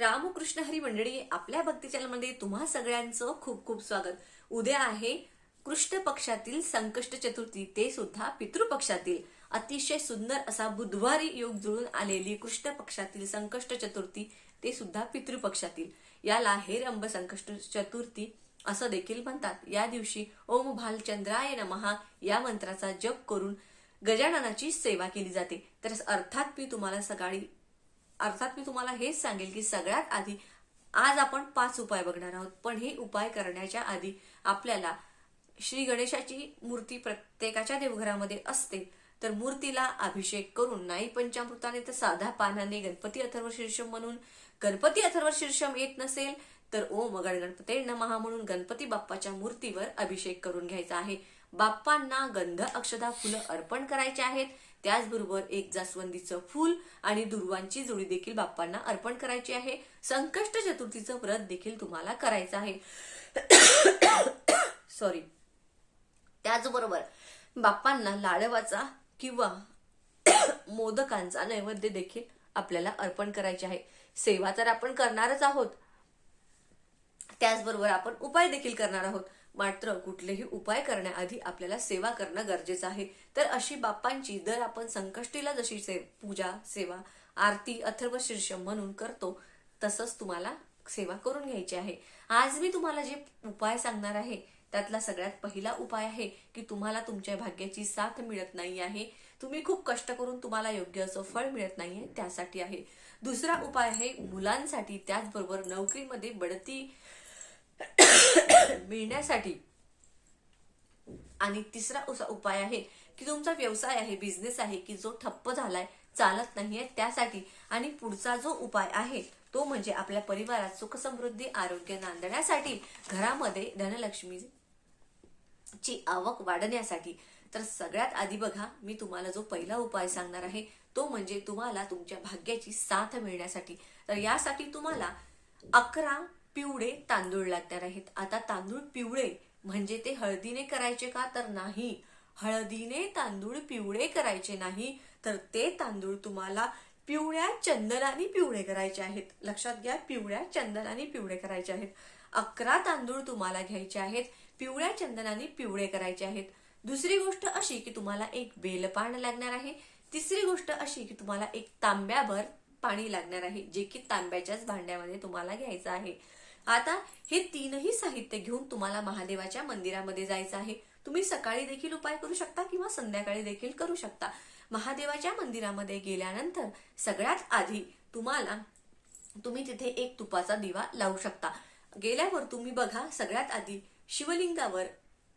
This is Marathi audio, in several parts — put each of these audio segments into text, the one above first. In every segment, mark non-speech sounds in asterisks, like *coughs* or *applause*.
रामकृष्ण हरी मंडळी आपल्या भक्ती चॅनलमध्ये तुम्हा सगळ्यांचं खूप खूप स्वागत. उद्या आहे कृष्ण पक्षातील संकष्ट चतुर्थी ते सुद्धा पितृपक्षातील. अतिशय सुंदर असा बुधवारी योग जुळून आलेली कृष्ण पक्षातील संकष्ट चतुर्थी ते सुद्धा पितृपक्षातील. याला हेरंब संकष्ट चतुर्थी असं देखील म्हणतात. या दिवशी ओम भालचंद्राय नमहा या मंत्राचा जप करून गजाननाची सेवा केली जाते. तर अर्थात मी तुम्हाला सकाळी अर्थात मी तुम्हाला हेच सांगेल की सगळ्यात आधी आज आपण पाच उपाय बघणार आहोत. पण हे उपाय करण्याच्या आधी आपल्याला श्री गणेशाची मूर्ती प्रत्येकाच्या देवघरामध्ये असते. तर मूर्तीला अभिषेक करून नाही पंचामृताने तर साध्या पानाने गणपती अथर्व शीर्षम म्हणून. गणपती अथर्व शीर्षम येत नसेल तर ओम गण गणपते नमहा म्हणून गणपती बाप्पाच्या मूर्तीवर अभिषेक करून घ्यायचा आहे. बाप्पांना गंध अक्षदा फुलं अर्पण करायचे आहेत. त्याचबरोबर एक जास्वंदीचं फूल आणि दुर्वांची जोडी देखील बाप्पांना अर्पण करायची आहे. संकष्ट चतुर्थीचं व्रत देखील तुम्हाला करायचं आहे. सॉरी त्याचबरोबर बाप्पांना लाडवाचा किंवा मोदकांचा नैवेद्य देखील आपल्याला अर्पण करायचे आहे. सेवा तर आपण करणारच आहोत. त्याचबरोबर आपण उपाय देखील करणार आहोत. मात्र कुठलेही उपाय करण्याआधी आपल्याला सेवा करणं गरजेचं आहे. तर अशी बाप्पांची दर आपण संकष्टीला जशी से पूजा सेवा आरती अथर्व शीर्ष म्हणून करतो तसंच तुम्हाला सेवा करून घ्यायची आहे. आज मी तुम्हाला जे उपाय सांगणार आहे त्यातला सगळ्यात पहिला उपाय आहे की तुम्हाला तुमच्या भाग्याची साथ मिळत नाही आहे. तुम्ही खूप कष्ट करून तुम्हाला योग्य असं फळ मिळत नाहीये त्यासाठी आहे. दुसरा उपाय आहे मुलांसाठी त्याचबरोबर नोकरीमध्ये बढती *coughs* मिळण्यासाठी. आणि तिसरा उपाय आहे की तुमचा व्यवसाय आहे बिझनेस आहे की जो ठप्प झालाय चालत नाहीये त्यासाठी. आणि पुढचा जो उपाय आहे तो म्हणजे आपल्या परिवारात सुख समृद्धी आरोग्य नांदण्यासाठी घरामध्ये धनलक्ष्मी ची आवक वाढण्यासाठी. तर सगळ्यात आधी बघा मी तुम्हाला जो पहिला उपाय सांगणार आहे तो म्हणजे तुम्हाला तुमच्या भाग्याची साथ मिळण्यासाठी. तर यासाठी तुम्हाला अकरा पिवळे तांदूळ लागणार आहेत. आता तांदूळ पिवळे म्हणजे ते हळदीने करायचे का? तर नाही. हळदीने तांदूळ पिवळे करायचे नाही तर ते तांदूळ तुम्हाला पिवळ्या चंदनाने पिवळे करायचे आहेत. लक्षात घ्या पिवळ्या चंदनाने पिवळे करायचे आहेत. अकरा तांदूळ तुम्हाला घ्यायचे आहेत पिवळ्या चंदनाने पिवळे करायचे आहेत. दुसरी गोष्ट अशी की तुम्हाला एक बेलपान लागणार आहे. तिसरी गोष्ट अशी की तुम्हाला एक तांब्याभर पाणी लागणार आहे जे की तांब्याच्याच भांड्यामध्ये तुम्हाला घ्यायचं आहे. आता हे तीनही साहित्य घेऊन तुम्हाला महादेवाच्या मंदिरामध्ये जायचं आहे. तुम्ही सकाळी देखील उपाय करू शकता किंवा संध्याकाळी देखील करू शकता. महादेवाच्या मंदिरामध्ये गेल्यानंतर सगळ्यात आधी तुम्हाला तुम्ही तिथे एक तुपाचा दिवा लावू शकता. गेल्यावर तुम्ही बघा सगळ्यात आधी शिवलिंगावर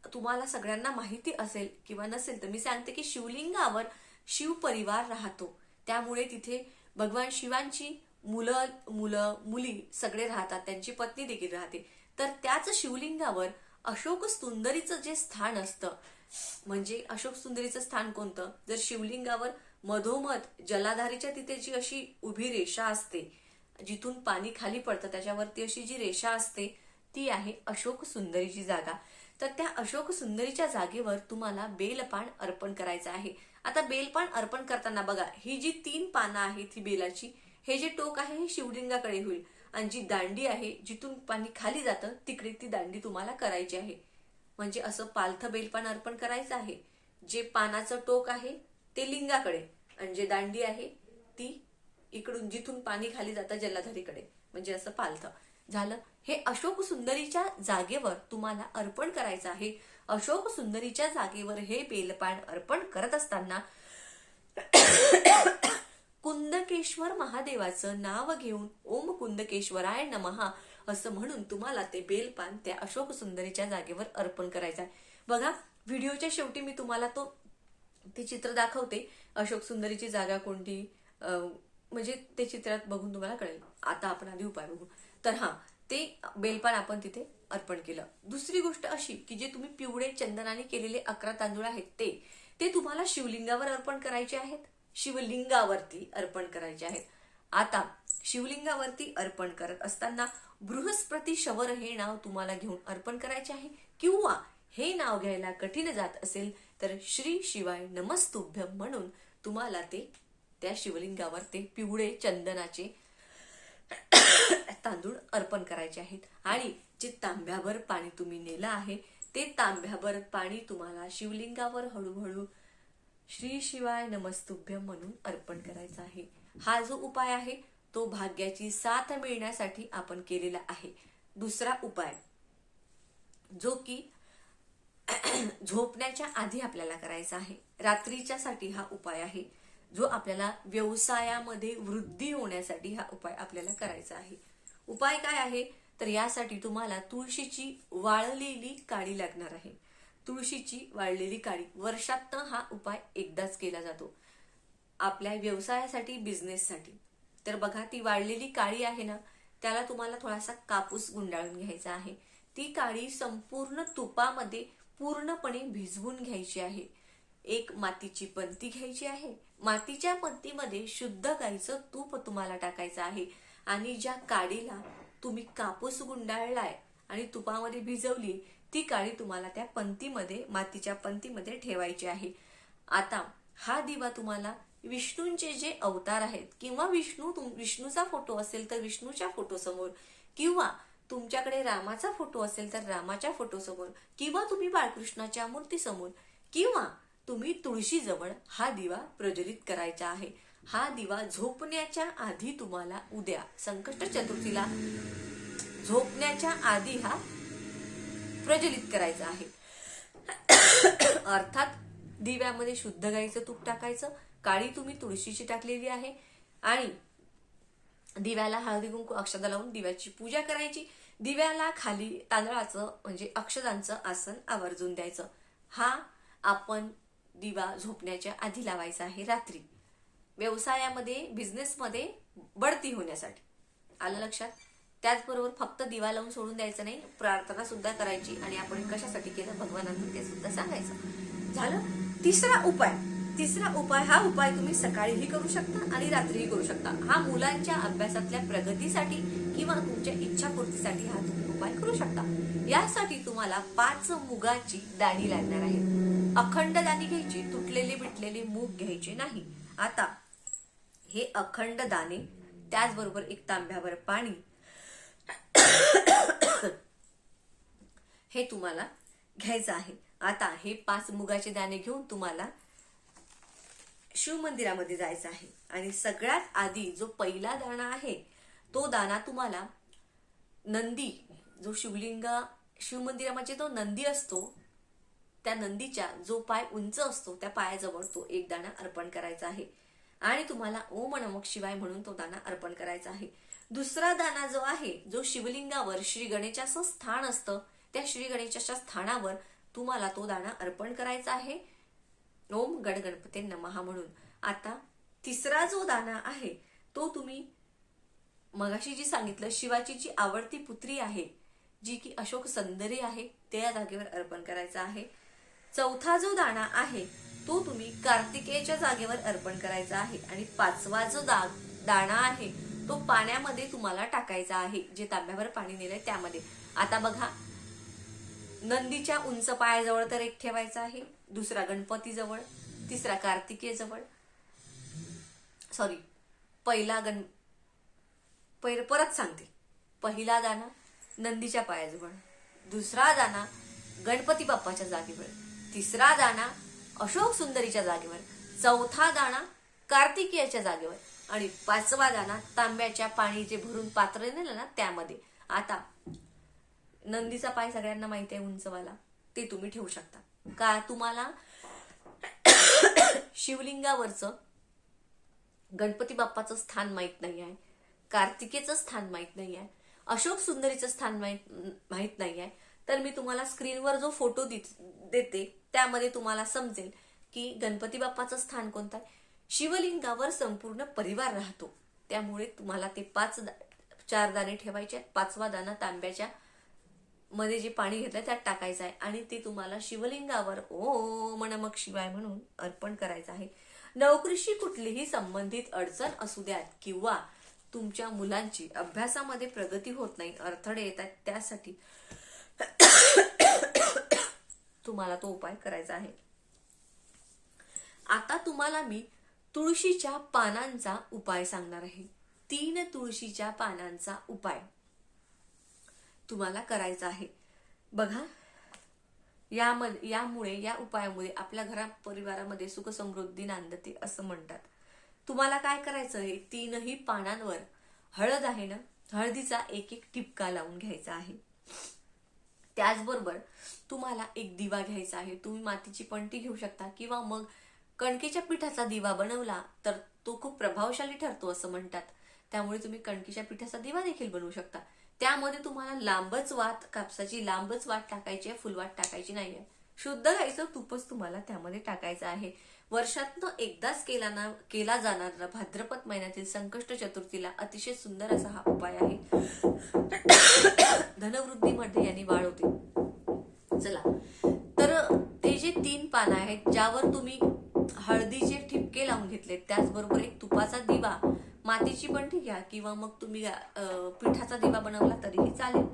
तुम्हाला सगळ्यांना माहिती असेल किंवा नसेल तर मी सांगते की शिवलिंगावर शिव परिवार राहतो. त्यामुळे तिथे भगवान शिवांची मुलं मुलं मुली सगळे राहतात त्यांची पत्नी देखील राहते. तर त्याच शिवलिंगावर अशोक सुंदरीचं जे स्थान असतं म्हणजे अशोक सुंदरीचं स्थान कोणतं? जर शिवलिंगावर मधोमध जलाधारीच्या तिथे जी अशी उभी रेषा असते जिथून पाणी खाली पडतं त्याच्यावरती अशी जी रेषा असते ती आहे अशोक सुंदरीची जागा. तर त्या अशोक सुंदरीच्या जागेवर तुम्हाला बेलपान अर्पण करायचं आहे. आता बेलपान अर्पण करताना बघा ही जी तीन पानं आहेत ही बेलाची हे जे टोक आहे हे शिवलिंगाकडे होईल. आणि जी दांडी आहे जिथून पाणी खाली जातं तिकडे ती दांडी तुम्हाला करायची आहे. म्हणजे असं पालथ बेलपान अर्पण करायचं आहे. जे पानाचं टोक आहे ते लिंगाकडे. आणि जे दांडी आहे ती इकडून जिथून पाणी खाली जातं जलाधारीकडे. म्हणजे असं पालथ. झालं. हे अशोक सुंदरीच्या जागेवर तुम्हाला अर्पण करायचं आहे. अशोक सुंदरीच्या जागेवर हे बेलपान अर्पण करत असताना कुंदकेश्वर महादेवाचं नाव घेऊन ओम कुंदकेश्वराय नमहा असं म्हणून तुम्हाला ते बेलपान त्या अशोक सुंदरीच्या जागेवर अर्पण करायचं आहे. बघा व्हिडिओच्या शेवटी मी तुम्हाला तो ते चित्र दाखवते. अशोक सुंदरीची जागा कोणती? म्हणजे ते चित्रात बघून तुम्हाला कळेल. आता आपण आधी उपाय बघू. तर हा ते बेलपान आपण तिथे अर्पण केलं. दुसरी गोष्ट अशी की जे तुम्ही पिवळे चंदनाने केलेले अकरा तांदूळ आहेत ते ते तुम्हाला शिवलिंगावर अर्पण करायचे आहेत? शिवलिंगावरती अर्पण करायचे आहेत. आता शिवलिंगावरती अर्पण करत असताना बृहस्पती शवर हे नाव तुम्हाला घेऊन अर्पण करायचे आहे. किंवा हे नाव घ्यायला कठीण जात असेल तर श्री शिवाय नमस्तुभ्य म्हणून तुम्हाला ते त्या शिवलिंगावर ते पिवळे चंदनाचे तांदूळ अर्पण करायचे आहेत. आणि जे तांब्याभर पाणी तुम्ही नेलं आहे ते तांब्याभर पाणी तुम्हाला शिवलिंगावर हळूहळू श्री शिवाय नमस्तुभ्यम म्हणून अर्पण करायचा आहे. हा जो उपाय आहे तो भाग्याची साथ मिळण्यासाठी आपण केलेला आहे. दुसरा उपाय जो की *clears throat* झोपण्याच्या आधी आपल्याला करायचा आहे. रात्रीच्या साठी हा उपाय आहे जो आपल्याला व्यवसायामध्ये वृद्धी होण्यासाठी हा उपाय आपल्याला करायचा आहे. उपाय काय आहे? तर यासाठी तुम्हाला तुळशीची वाळलेली काळी लागणार आहे. तुळशीची वाळलेली काळी वर्षातनं हा उपाय एकदाच केला जातो. आपल्या व्यवसायासाठी बिझनेससाठी तर बघा ती वाळलेली काळी आहे ना त्याला तुम्हाला थोडासा कापूस गुंडाळून घ्यायचा आहे. ती काळी संपूर्ण तुपामध्ये पूर्णपणे भिजवून घ्यायची आहे. एक मातीची पंती घ्यायची आहे. मातीच्या पंतीमध्ये शुद्ध गाईचं तूप तुम्हाला टाकायचं आहे. आणि ज्या काडीला तुम्ही कापूस गुंडाळलाय आणि तुपामध्ये भिजवली ती काळी तुम्हाला त्या पंक्तीमध्ये मातीच्या पंतीमध्ये ठेवायची आहे. आता हा दिवा तुम्हाला विष्णूंचे जे अवतार आहेत किंवा विष्णू तुम विष्णूचा फोटो असेल तर विष्णूच्या फोटो समोर किंवा तुमच्याकडे रामाचा फोटो असेल तर रामाच्या फोटो समोर किंवा तुम्ही बाळकृष्णाच्या मूर्ती समोर किंवा तुम्ही तुळशीजवळ हा दिवा प्रज्वलित करायचा आहे. हा दिवा झोपण्याच्या आधी तुम्हाला उद्या संकष्ट चतुर्थीला झोपण्याच्या आधी हा प्रज्वलित करायचं आहे. अर्थात दिव्यामध्ये शुद्ध गाईचं तूप टाकायचं काळी तुम्ही तुळशीची टाकलेली आहे आणि दिव्याला हळदी कुंकू अक्षदा लावून दिव्याची पूजा करायची. दिव्याला खाली तांदळाचं म्हणजे अक्षदांचं आसन आवर्जून द्यायचं. हा आपण दिवा झोपण्याच्या आधी लावायचा आहे रात्री. व्यवसायामध्ये बिझनेसमध्ये बढती होण्यासाठी. आलं लक्षात? त्याचबरोबर फक्त दिवा लावून सोडून द्यायचं नाही प्रार्थना सुद्धा करायची आणि आपण कशासाठी केलं? भगवानांना ते सुद्धा सांगायचं. झालं? तिसरा उपाय. तिसरा उपाय हा उपाय तुम्ही सकाळीही करू शकता आणि रात्रीही करू शकता. हा मुलांच्या अभ्यासातल्या प्रगतीसाठी किंवा तुमच्या इच्छापूर्तीसाठी हा तुम्ही उपाय करू शकता. यासाठी तुम्हाला पाच मुगाची दाणी लागणार आहे. अखंड दाणी घ्यायची तुटलेली बिटलेली मूग घ्यायची नाही. आता हे अखंड दाणे त्याचबरोबर एक तांब्यावर पाणी हे तुम्हाला घ्यायचं आहे. आता हे पाच मुगाचे दाणे घेऊन तुम्हाला शिव मंदिरामध्ये जायचं आहे. आणि सगळ्यात आधी जो पहिला दाणा आहे तो दाणा तुम्हाला नंदी जो शिवलिंग शिवमंदिरामध्ये तो नंदी असतो त्या नंदीच्या जो पाय उंच असतो त्या पायाजवळ तो एक दाणा अर्पण करायचा आहे. आणि तुम्हाला ओम नमक शिवाय म्हणून तो दाणा अर्पण करायचा आहे. दुसरा दाना जो आहे जो शिवलिंगावर श्री गणेशाचं स्थान असतं त्या श्री गणेशाच्या स्थानावर तुम्हाला तो दाणा अर्पण करायचा आहे. ओम गण गणपती नमहा म्हणून. आता तिसरा जो दाना आहे तो तुम्ही मगाशी जी सांगितलं शिवाची जी आवडती पुत्री आहे जी की अशोक संदरी आहे त्या जागेवर अर्पण करायचा आहे. चौथा जो दाणा आहे तो तुम्ही कार्तिकेयच्या जागेवर अर्पण करायचा आहे. आणि पाचवा जो दा दाणा आहे तो पाण्यामध्ये तुम्हाला टाकायचा आहे. जे तांब्यावर पाणी नेलंय त्यामध्ये. आता बघा नंदीच्या उंच पायाजवळ तर एक ठेवायचा आहे. दुसरा गणपतीजवळ तिसरा कार्तिकेजवळ सॉरी पहिला गण पै परत सांगते. पहिला दाना नंदीच्या पायाजवळ. दुसरा दाना गणपती बाप्पाच्या जागेवर. तिसरा दाना अशोक सुंदरीच्या जागेवर. चौथा दाणा कार्तिकेयाच्या जागेवर. आणि पाचवा दाना तांब्याच्या पाणी जे भरून पात्र नेलं ना त्यामध्ये. आता नंदीचा पाय सगळ्यांना माहिती आहे उंचवाला. ते तुम्ही ठेवू शकता. का तुम्हाला शिवलिंगावरचं गणपती बाप्पाचं स्थान माहीत नाही आहे कार्तिकेचं स्थान माहीत नाही आहे अशोक सुंदरीचं स्थान माहीत माहीत नाही आहे तर मी तुम्हाला स्क्रीनवर जो फोटो देते त्यामध्ये तुम्हाला समजेल की गणपती बाप्पाचं स्थान कोणतं आहे. शिवलिंगावर संपूर्ण परिवार राहतो. त्यामुळे तुम्हाला ते पाच चार दाणे ठेवायचे आहेत. पाचवा दाना तांब्याच्या मध्ये जे पाणी घेतलंय त्यात टाकायचं आहे. आणि ते तुम्हाला शिवलिंगावर ओम नमक शिवाय म्हणून अर्पण करायचं आहे. नोकरीशी कुठलीही संबंधित अडचण असू द्यात किंवा तुमच्या मुलांची अभ्यासामध्ये प्रगती होत नाही अडथळे येतात त्यासाठी *coughs* तुम्हाला तो उपाय करायचा आहे. आता तुम्हाला मी तुळशीच्या पानांचा उपाय सांगणार आहे. तीन तुळशीच्या पानांचा उपाय. तुम्हाला करायचा आहे. बघा यामध्ये यामुळे या उपायामुळे आपल्या घरा परिवारामध्ये सुख समृद्धी नांदते असं म्हणतात. तुम्हाला काय करायचं आहे? तीनही पानांवर हळद आहे ना? हळदीचा एक एक टिपका लावून घ्यायचा आहे. त्याचबरोबर तुम्हाला एक दिवा घ्यायचा आहे. तुम्ही मातीची पणती घेऊ शकता किंवा मग कणकेच्या पिठाचा दिवा बनवला तर तो खूप प्रभावशाली ठरतो असं म्हणतात. त्यामुळे तुम्ही कणकेच्या पिठाचा दिवा देखील बनवू शकता. त्यामध्ये तुम्हाला लांबच वात कापसाची लांबच वाट टाकायची आहे फुलवाट टाकायची नाहीये. शुद्ध गाईचं तूपच तुम्हाला त्यामध्ये टाकायचं आहे. वर्षातनं एकदाच केला ना केला जाणारा भाद्रपद महिन्यातील संकष्ट चतुर्थीला अतिशय सुंदर असा हा उपाय आहे. धनवृद्धीमध्ये यांनी वाढ होते. चला. तर ते जे तीन पानं आहेत ज्यावर तुम्ही हो. हळदीचे ठिपके लावून घेतले त्याचबरोबर एक तुपाचा दिवा. मातीची पण ठीक घ्या किंवा मग तुम्ही पिठाचा दिवा बनवला तरीही चालेल.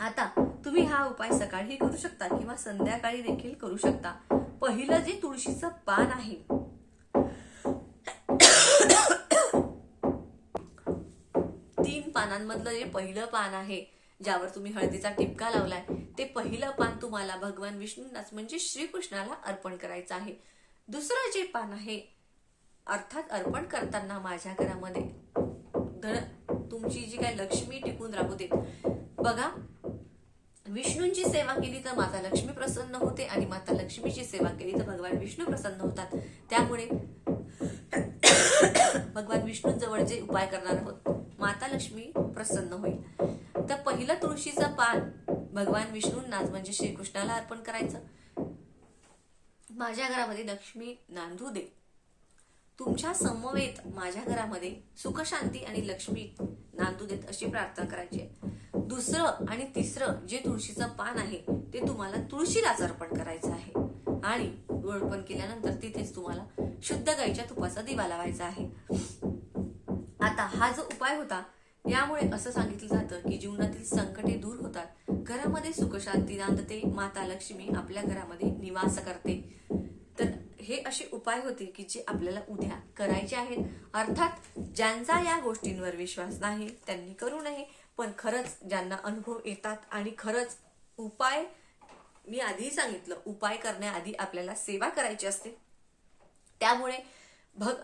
आता तुम्ही हा उपाय सकाळी करू शकता किंवा संध्याकाळी देखील करू शकता. पहिलं जे तुळशीचं पान आहे. तीन पानांमधलं जे पहिलं पान आहे ज्यावर तुम्ही हळदीचा टिपका लावलाय ते पहिलं पान तुम्हाला भगवान विष्णूंनाच म्हणजे श्रीकृष्णाला अर्पण करायचं आहे. दुसरं जे पान आहे अर्थात अर्पण करताना माझ्या घरामध्ये. धन तुमची जी काय लक्ष्मी टिकून राहू देत. बघा विष्णूंची सेवा केली तर माता लक्ष्मी प्रसन्न होते आणि माता लक्ष्मीची सेवा केली तर भगवान विष्णू प्रसन्न होतात. त्यामुळे भगवान विष्णूंजवळ जे उपाय करणार आहोत माता लक्ष्मी प्रसन्न होईल. तर पहिलं तुळशीचं पान भगवान विष्णूंनाच म्हणजे श्रीकृष्णाला अर्पण करायचं. माझ्या घरामध्ये लक्ष्मी नांदू दे. तुमच्या समवेत माझ्या घरामध्ये सुखशांती आणि लक्ष्मी नांदू देत अशी प्रार्थना करायची आहे. दुसरं आणि तिसरं जे तुळशीचं पान आहे ते तुम्हाला तुळशीलाच अर्पण करायचं आहे. आणि अर्पण केल्यानंतर तिथेच तुम्हाला शुद्ध गाईच्या तुपाचा दिवा लावायचा आहे. आता हा जो उपाय होता यामुळे असं सांगितलं जातं की जीवनातील संकटे दूर होतात. घरामध्ये सुखशांती नांदते माता लक्ष्मी आपल्या घरामध्ये निवास करते. तर हे असे उपाय होते की जे आपल्याला उद्या करायचे आहेत. अर्थात ज्यांचा या गोष्टींवर विश्वास नाही त्यांनी करू नये. पण खरंच ज्यांना अनुभव येतात आणि खरंच उपाय मी आधीही सांगितलं उपाय करण्याआधी आपल्याला सेवा करायची असते. त्यामुळे भग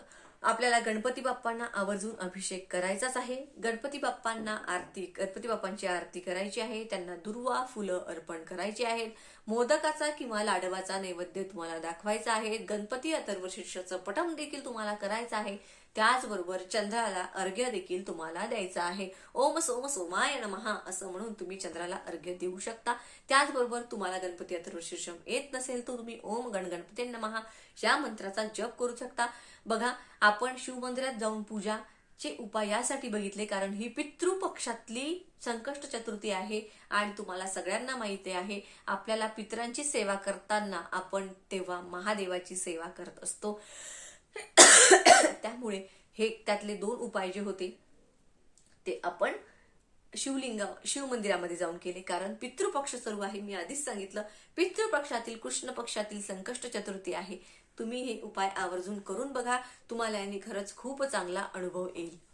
आपल्याला गणपती बाप्पांना आवर्जून अभिषेक करायचाच आहे. गणपती बाप्पांना आरती गणपती बाप्पांची आरती करायची आहे. त्यांना दुर्वा फुलं अर्पण करायची आहेत. मोदकाचा किंवा लाडवाचा नैवेद्य तुम्हाला दाखवायचा आहे. गणपती अथर्वशीर्षाचं पटम देखील तुम्हाला करायचं आहे. त्याचबरोबर चंद्राला अर्घ्य देखील तुम्हाला द्यायचं आहे. ओम सोम सोमाय नमहा असं म्हणून तुम्ही चंद्राला अर्घ्य देऊ शकता. त्याचबरोबर तुम्हाला गणपती अथर्वशीर्षम येत नसेल तर तुम्ही ओम गण गणपती नमहा या मंत्राचा जप करू शकता. बघा आपण शिवमंदिरात जाऊन पूजा चे उपाय यासाठी बघितले कारण ही पितृपक्षातली संकष्ट चतुर्थी आहे आणि तुम्हाला सगळ्यांना माहिती आहे आपल्याला पितरांची सेवा करताना आपण तेव्हा महादेवाची सेवा करत असतो. त्यामुळे हे त्यातले दोन उपाय जे होते ते आपण शिवलिंगा शिव मंदिरामध्ये जाऊन केले. कारण पितृपक्ष सुरू आहे मी आधीच सांगितलं पितृपक्षातील कृष्ण पक्षातील संकष्ट चतुर्थी आहे. तुम्ही हे उपाय आवर्जून करून बघा. तुम्हाला यांनी खरंच खूप चांगला अनुभव येईल.